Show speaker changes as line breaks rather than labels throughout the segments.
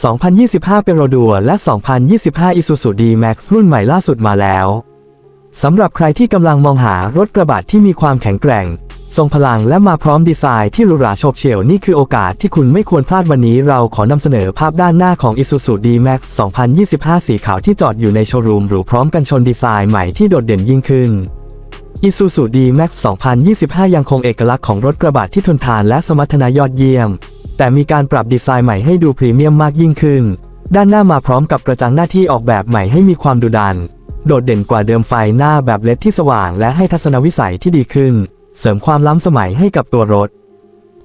2025 เปโรดัวและ 2025 Isuzu D-Max รุ่นใหม่ล่าสุดมาแล้ว สำหรับใครที่กำลังมองหารถกระบะที่มีความแข็งแกร่ง ทรงพลังและมาพร้อมดีไซน์ที่หรูหราโฉบเฉี่ยวนี่คือโอกาสที่คุณไม่ควรพลาดวันนี้เราขอนำเสนอภาพด้านหน้าของ Isuzu D-Max 2025 สีขาวที่จอดอยู่ในโชว์รูมหรูพร้อมกันชนดีไซน์ใหม่ที่โดดเด่นยิ่งขึ้น Isuzu D-Max 2025 ยังคงเอกลักษณ์ของรถกระบะที่ทนทานและสมรรถนะยอดเยี่ยม แต่มีการปรับดีไซน์ใหม่ให้ดูพรีเมียมมากยิ่งขึ้น ด้านหน้ามาพร้อมกับกระจังหน้าที่ออกแบบใหม่ให้มีความดุดัน โดดเด่นกว่าเดิมไฟหน้าแบบเลดที่สว่าง และให้ทัศนวิสัยที่ดีขึ้น เสริมความล้ำสมัยให้กับตัวรถ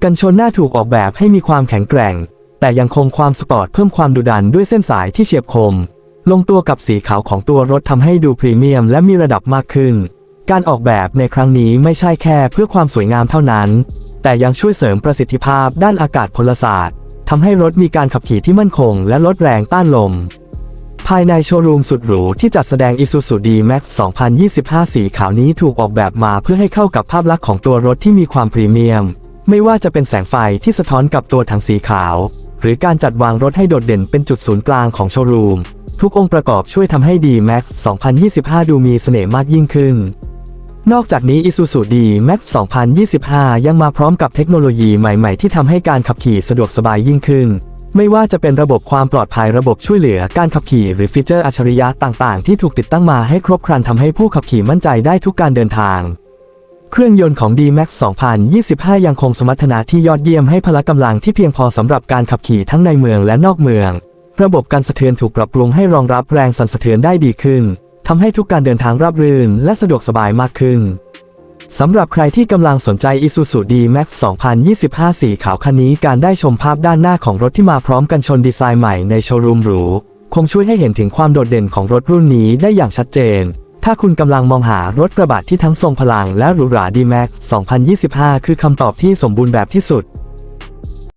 กันชนหน้าถูกออกแบบให้มีความแข็งแกร่ง แต่ยังคงความสปอร์ตเพิ่มความดุดันด้วยเส้นสายที่เฉียบคม ลงตัวกับสีขาวของตัวรถทำให้ดูพรีเมียมและมีระดับมากขึ้น การออกแบบในครั้งนี้ไม่ใช่แค่เพื่อความสวยงามเท่านั้น แต่ยังช่วยเสริมประสิทธิภาพด้านอากาศพลศาสตร์ทำให้รถมีการขับขี่ที่มั่นคง และลดแรงต้านลม ภายในโชว์รูมสุดหรูที่จัดแสดง Isuzu D-Max 2025 สีขาวนี้ถูกออกแบบมาเพื่อให้เข้ากับภาพลักษณ์ของตัวรถที่มีความพรีเมียม ไม่ว่าจะเป็นแสงไฟที่สะท้อนกับตัวถังสีขาว หรือการจัดวางรถให้โดดเด่นเป็นจุดศูนย์กลางของโชว์รูม ทุกองค์ประกอบช่วยทำให้ D-Max 2025 ดูมีเสน่ห์มากยิ่งขึ้น นอกจากนี้ Isuzu D-Max 2025 ยังมาพร้อมกับเทคโนโลยีใหม่ๆ ที่ทำให้การขับขี่สะดวกสบายยิ่งขึ้น ไม่ว่าจะเป็นระบบความปลอดภัยระบบช่วยเหลือการขับขี่หรือฟีเจอร์อัจฉริยะต่างๆ ที่ถูกติดตั้งมาให้ครบครันทำให้ผู้ขับขี่มั่นใจได้ทุกการเดินทาง เครื่องยนต์ของ D-Max 2025 ยังคงสมรรถนะที่ยอดเยี่ยมให้พละกำลังที่เพียงพอสำหรับการขับขี่ทั้งในเมืองและนอกเมือง ระบบการสะเทือนถูกปรับปรุงให้รองรับแรงสั่นสะเทือนได้ดีขึ้น ทำให้ทุกการเดินทางราบรื่น และสะดวกสบายมากขึ้นสำหรับใครที่กำลังสนใจ Isuzu D-Max 2025 สีขาวคันนี้การได้ชมภาพด้านหน้าของรถที่มาพร้อมกันชนดีไซน์ใหม่ในโชว์รูมหรู คงช่วยให้เห็นถึงความโดดเด่นของรถรุ่นนี้ได้อย่างชัดเจน ถ้าคุณกำลังมองหารถกระบะที่ทั้งทรงพลังและหรูหรา D-Max 2025 คือคำตอบที่สมบูรณ์แบบที่สุด